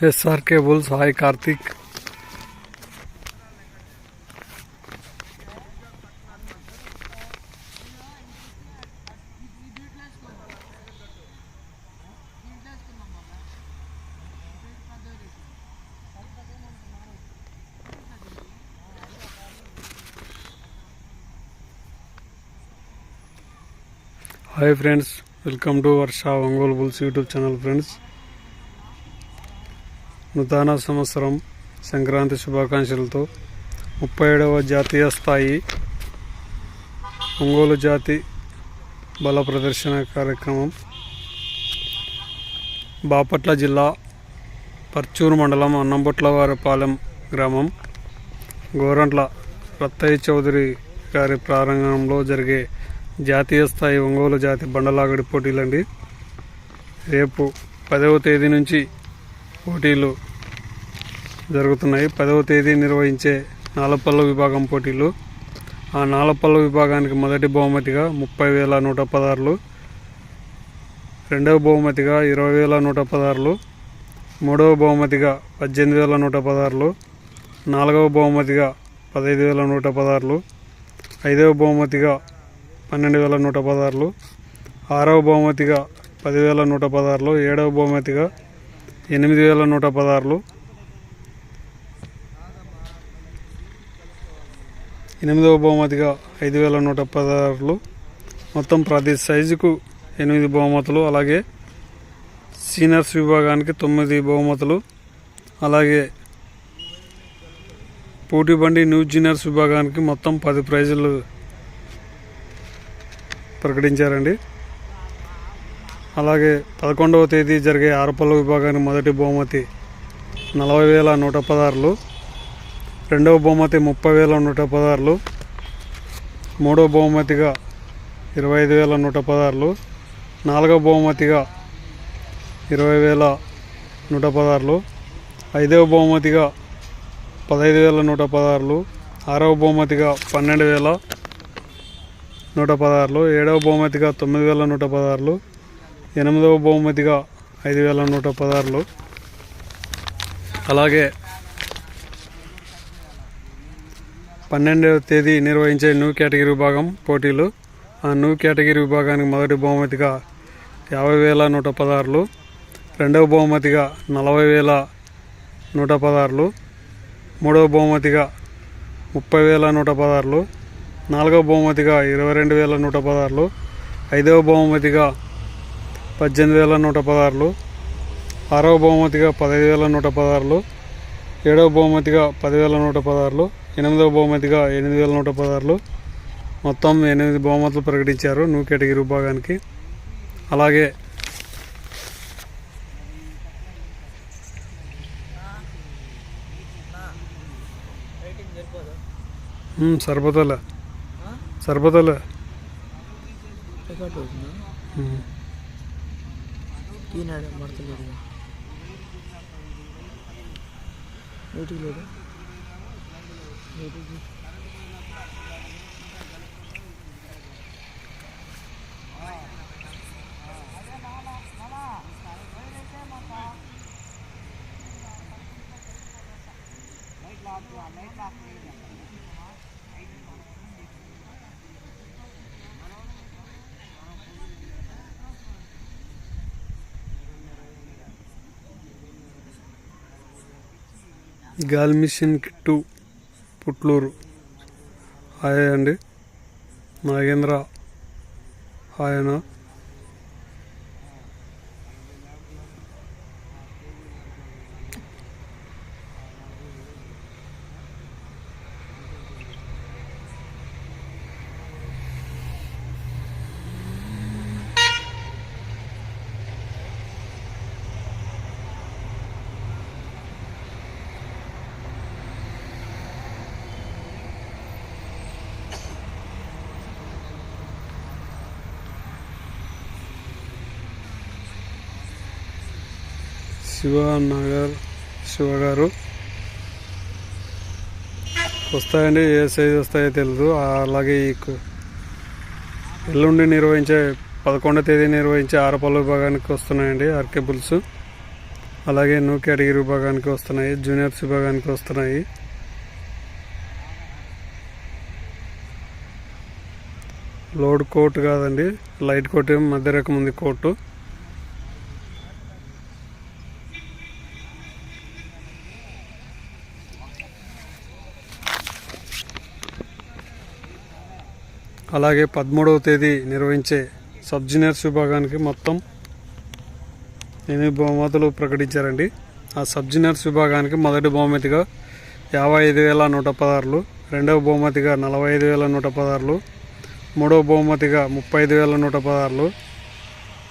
SRK bulls hi Karthik hi friends welcome to Varsha Ongole bulls YouTube channel friends నూతన సంవత్సరం సంక్రాంతి శుభాకాంక్షలతో ముప్పై ఏడవ జాతీయ స్థాయి ఒంగోలు జాతి బల ప్రదర్శన కార్యక్రమం బాపట్ల జిల్లా పర్చూరు మండలం అన్నంబొట్లవారిపాలెం గ్రామం గోరంట్ల రత్తయ్య చౌదరి గారి ప్రారంభంలో జరిగే జాతీయ స్థాయి ఒంగోలు జాతి బండలాగడి పోటీలండి. రేపు పదవ తేదీ నుంచి పోటీలు జరుగుతున్నాయి. పదవ తేదీ నిర్వహించే నాలపల్ల విభాగం పోటీలు. ఆ నాలపల్ల విభాగానికి మొదటి బహుమతిగా ముప్పై వేల నూట పదహారులు రెండవ బహుమతిగా ఇరవై వేల నూట పదహారులు మూడవ బహుమతిగా పద్దెనిమిది వేల నూట పదహారులు నాలుగవ బహుమతిగా పదహైదు వేల నూట పదహారులు ఐదవ బహుమతిగా పన్నెండు వేల నూట పదహారులు ఆరవ బహుమతిగా పదివేల నూట పదహారులు ఏడవ బహుమతిగా ఎనిమిది వేల నూట పదహారులు. ఎనిమిదవ బహుమతిగా ఐదు వేల నూట పదహారులు. మొత్తం ప్రతి సైజుకు ఎనిమిది బహుమతులు. అలాగే సీనియర్స్ విభాగానికి తొమ్మిది బహుమతులు. అలాగే పోటీ బండి న్యూ జూనియర్స్ విభాగానికి మొత్తం పది ప్రైజులు ప్రకటించారండి. అలాగే పదకొండవ తేదీ జరిగే ఆరపల్ల విభాగానికి మొదటి బహుమతి నలభై వేల నూట పదహారులు రెండవ బహుమతి ముప్పై వేల నూట పదహారులు మూడవ బహుమతిగా ఇరవై ఐదు వేల నూట పదహారులు నాలుగవ బహుమతిగా ఇరవై వేల నూట పదహారులు ఐదవ బహుమతిగా పదహైదు వేల నూట పదహారులు ఆరవ బహుమతిగా పన్నెండు వేల నూట పదహారులు ఏడవ బహుమతిగా తొమ్మిది వేల నూట పదహారులు ఎనిమిదవ బహుమతిగా ఐదు వేల నూట పదహారులు. అలాగే పన్నెండవ తేదీ నిర్వహించే న్యూ కేటగిరీ విభాగం పోటీలు. ఆ న్యూ కేటగిరీ విభాగానికి మొదటి బహుమతిగా యాభై వేల నూట పదహారులు. రెండవ బహుమతిగా నలభై వేల నూట పదహారులు. మూడవ బహుమతిగా ముప్పై వేల నూట పదహారులు. నాలుగవ బహుమతిగా ఇరవై రెండు వేల నూట పదహారులు. ఐదవ బహుమతిగా పద్దెనిమిది వేల నూట పదహారులు ఆరవ బహుమతిగా పదహైదు వేల నూట పదహారులు ఏడవ బహుమతిగా పదివేల నూట పదహారులు ఎనిమిదవ బహుమతిగా ఎనిమిది వేల నూట పదహారులు మొత్తం ఎనిమిది బహుమతులు ప్రకటించారు న్యూ కేటగిరీ విభాగానికి. అలాగే సరిపోతాలే. సరిపోతాలే. ఈనాడు మడతలేదు మీటింగ్ లేదు మీటింగ్ గాలి మిషన్ కిట్టు పుట్లూరు. హాయ్ అండి. నాగేంద్ర. హాయనా శివనగర్ శివ శివ గారు. వస్తాయండి ఏ సైజ్ వస్తాయో తెలియదు అలాగే ఈ ఎల్లుండి నిర్వహించే పదకొండో తేదీ నిర్వహించే ఆరపల్లి విభాగానికి వస్తున్నాయండి ఆర్కే బుల్స్. అలాగే న్యూ కేటగిరీ విభాగానికి వస్తున్నాయి జూనియర్స్ విభాగానికి వస్తున్నాయి. లోడ్ కోట్ కాదండి లైట్ కోట్ మధ్య రకం ఉంది కోటు. అలాగే పదమూడవ తేదీ నిర్వహించే సబ్ జూనియర్స్ విభాగానికి మొత్తం ఎనిమిది బహుమతులు ప్రకటించారండి. ఆ సబ్ జూనియర్స్ విభాగానికి మొదటి బహుమతిగా యాభై ఐదు వేల నూట పదహారులు రెండవ బహుమతిగా నలభై ఐదు వేల నూట పదహారులు మూడవ బహుమతిగా ముప్పై ఐదు వేల నూట పదహారులు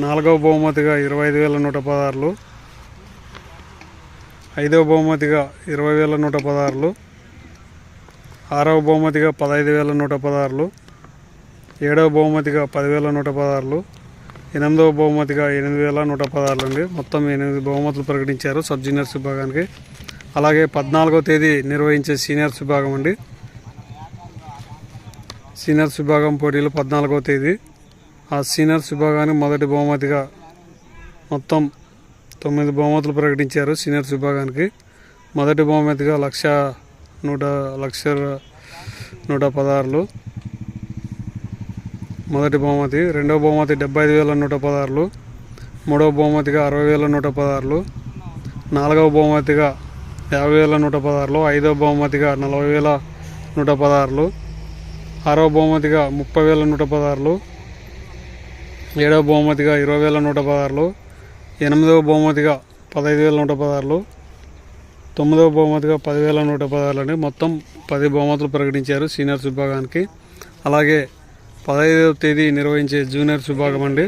నాలుగవ బహుమతిగా ఇరవై ఐదు వేల నూట పదహారులు ఐదవ బహుమతిగా ఇరవై వేల నూట పదహారులు ఆరవ బహుమతిగా పదహైదు వేల నూట పదహారులు ఏడవ బహుమతిగా పదివేల నూట పదహారులు ఎనిమిదవ బహుమతిగా ఎనిమిది వేల నూట పదహారులు అండి. మొత్తం ఎనిమిది బహుమతులు ప్రకటించారు సబ్ జూనియర్స్ విభాగానికి. అలాగే పద్నాలుగో తేదీ నిర్వహించే సీనియర్స్ విభాగం అండి. సీనియర్స్ విభాగం పోటీలు పద్నాలుగో తేదీ. ఆ సీనియర్స్ విభాగానికి మొదటి బహుమతిగా మొత్తం తొమ్మిది బహుమతులు ప్రకటించారు సీనియర్స్ విభాగానికి. మొదటి బహుమతిగా లక్ష నూట లక్ష నూట పదహారులు మొదటి బహుమతి రెండవ బహుమతి డెబ్బై ఐదు వేల నూట పదహారులు మూడవ బహుమతిగా అరవై వేల నూట పదహారులు నాలుగవ బహుమతిగా యాభై వేల నూట పదహారులు ఐదవ బహుమతిగా నలభై వేల నూట పదహారులు ఆరవ బహుమతిగా ముప్పై వేల నూట పదహారులు ఏడవ బహుమతిగా ఇరవై వేల నూట పదహారులు ఎనిమిదవ బహుమతిగా పదహైదు వేల నూట పదహారులు తొమ్మిదవ బహుమతిగా పదివేల నూట పదహారులు అని మొత్తం పది బహుమతులు ప్రకటించారు సీనియర్స్ విభాగానికి. అలాగే పదహైదవ తేదీ నిర్వహించే జూనియర్స్ విభాగం అండి.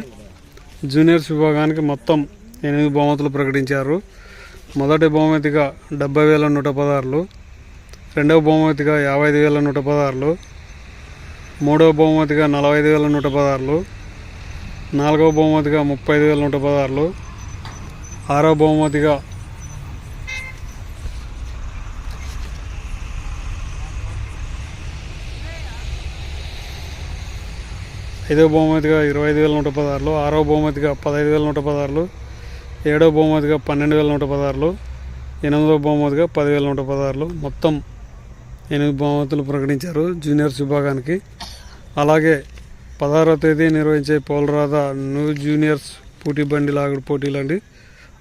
జూనియర్స్ విభాగానికి మొత్తం ఎనిమిది బహుమతులు ప్రకటించారు. మొదటి బహుమతిగా డెబ్బై వేల నూట పదహారులు రెండవ బహుమతిగా యాభై ఐదు వేల నూట పదహారులు మూడవ బహుమతిగా నలభై ఐదు వేల నూట పదహారులు నాలుగవ బహుమతిగా ముప్పై ఐదు వేల నూట పదహారులు ఆరో బహుమతిగా ఐదవ బహుమతిగా ఇరవై ఐదు వేల నూట పదహారులు ఆరవ బహుమతిగా పదహైదు వేల నూట పదహారులు ఏడవ బహుమతిగా పన్నెండు వేల నూట పదహారులు ఎనిమిదవ బహుమతిగా పదివేల నూట పదహారులు మొత్తం ఎనిమిది బహుమతులు ప్రకటించారు జూనియర్స్ విభాగానికి. అలాగే పదహారవ తేదీ నిర్వహించే పౌలరాధ న్యూ జూనియర్స్ పోటీ బండి లాగుడు పోటీలు అండి.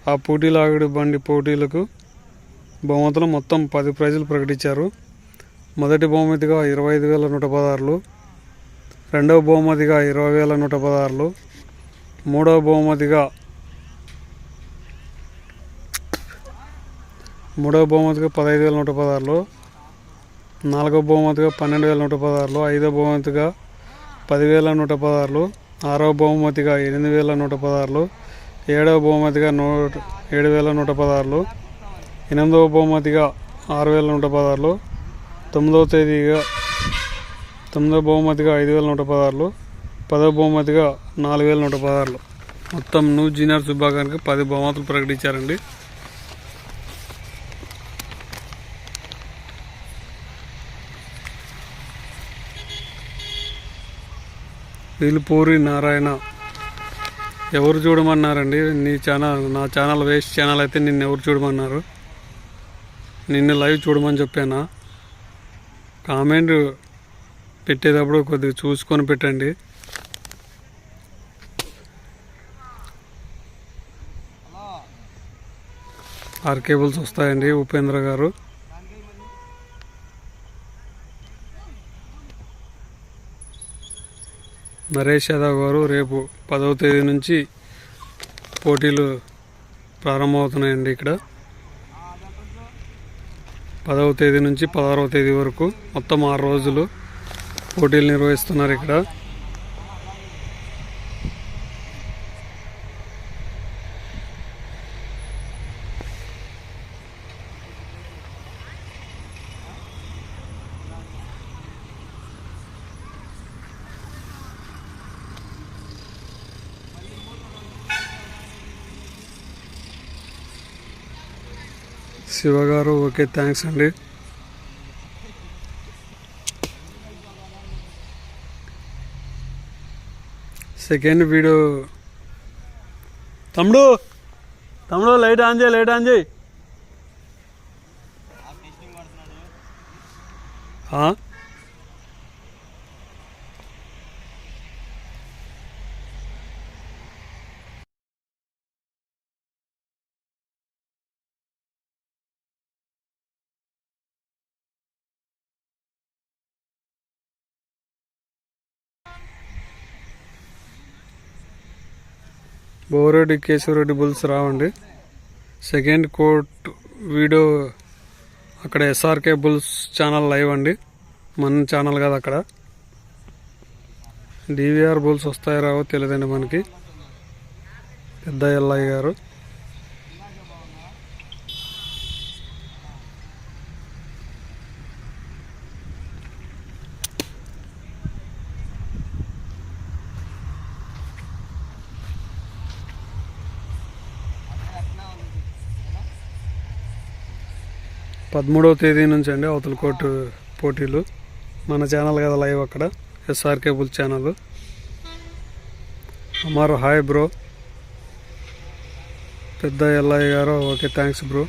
ఆ పోటీ లాగుడు బండి పోటీలకు బహుమతులు మొత్తం పది ప్రైజులు ప్రకటించారు. మొదటి బహుమతిగా ఇరవై ఐదు వేల నూట పదహారులు రెండవ బహుమతిగా ఇరవై వేల నూట పదహారులు మూడవ బహుమతిగా మూడవ బహుమతిగా పదహైదు వేల నూట పదహారులు నాలుగవ బహుమతిగా పన్నెండు వేల నూట పదహారులు ఐదవ బహుమతిగా పదివేల నూట పదహారులు ఆరవ బహుమతిగా ఎనిమిది వేల నూట పదహారులు ఏడవ బహుమతిగా నూట ఏడు వేల నూట పదహారులు ఎనిమిదవ బహుమతిగా ఆరు వేల నూట పదహారులు తొమ్మిదవ తేదీగా తొమ్మిదో బహుమతిగా ఐదు వేల నూట పదహారులు పదవ బహుమతిగా నాలుగు వేల నూట పదహారులు. మొత్తం న్యూ జీనియర్ విభాగానికి పది బహుమతులు ప్రకటించారండి. వీలుపూరి నారాయణ. ఎవరు చూడమన్నారండి? నీ ఛానల్ నా ఛానల్ వేస్ట్ ఛానల్ అయితే నిన్ను ఎవరు చూడమన్నారు? నిన్ను లైవ్ చూడమని చెప్పానా? కామెంట్ పెట్టేటప్పుడు కొద్దిగా చూసుకొని పెట్టండి. ఆర్ కేబుల్స్ వస్తాయండి ఉపేంద్ర గారు. నరేష్ యాదవ్ గారు రేపు పదవ తేదీ నుంచి పోటీలు ప్రారంభమవుతున్నాయండి ఇక్కడ. పదవ తేదీ నుంచి పదహారవ తేదీ వరకు మొత్తం ఆరు రోజులు. పోటీలు నిర్వహిస్తున్నారు ఇక్కడ. శివ గారు ఓకే థ్యాంక్స్ అండి. సెకండ్ వీడియో తమ్ముడు తమ్ముడు లైట్ ఆన్ చేయి లైట్ ఆన్ చేయి. బోరెడ్డి కేశవరెడ్డి బుల్స్ రావండి. సెకండ్ కోర్ట్ వీడియో అక్కడ ఎస్ఆర్కే బుల్స్ ఛానల్ లైవ్ అండి. మన ఛానల్ కాదు అక్కడ. డివిఆర్ బుల్స్ వస్తాయో రావో తెలియదండి మనకి. పెద్ద ఎల్లయ్య గారు. పదమూడవ తేదీ నుంచి అండి అవతల కోర్టు పోటీలు. మన ఛానల్ కదా లైవ్ అక్కడ ఎస్ఆర్ కేబుల్ ఛానల్ అమారు హాయ్ బ్రో పెద్ద ఎల్ఐ గారు ఓకే థ్యాంక్స్ బ్రో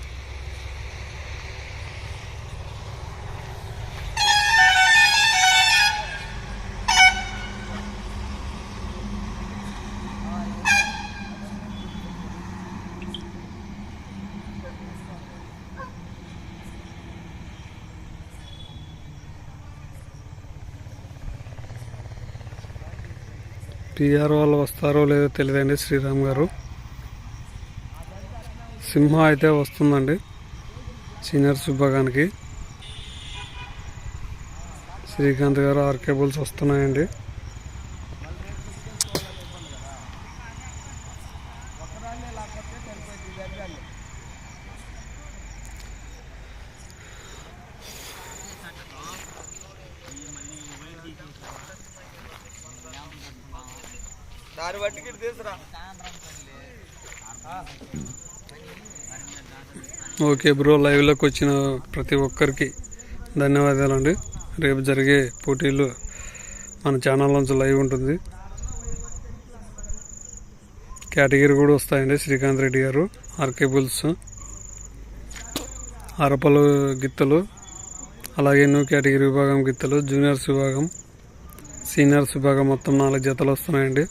టీఆర్ వాళ్ళు వస్తారో లేదో తెలియదండి శ్రీరామ్ గారు. సింహ అయితే వస్తుందండి సీనియర్ సుబ్బగానికి. శ్రీకాంత్ గారు ఆర్కే బుల్స్ వస్తున్నాయండి. ఆరు బట్టి తీసురా. ఓకే బ్రో లైవ్లోకి వచ్చిన ప్రతి ఒక్కరికి ధన్యవాదాలండి. రేపు జరిగే పోటీలు మన ఛానల్ నుంచి లైవ్ ఉంటుంది. కేటగిరీ కూడా వస్తాయండి శ్రీకాంత్ రెడ్డి గారు ఆర్కే బుల్స్ అరపలు గిత్తలు అలాగే న్యూ కేటగిరీ విభాగం గిత్తలు జూనియర్స్ విభాగం సీనియర్స్ విభాగం మొత్తం నాలుగు జతలు వస్తున్నాయండి.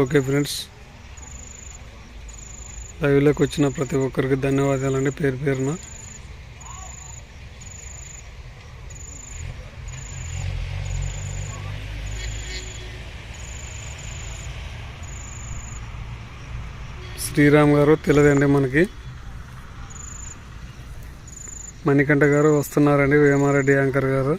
Okay friends. లైవ్లోకి వచ్చిన ప్రతి ఒక్కరికి ధన్యవాదాలండి పేరు పేరున. శ్రీరామ్ గారు తెలియదండి మనకి. మణికంఠ గారు వస్తున్నారండి వేమారెడ్డి యాంకర్ గారు.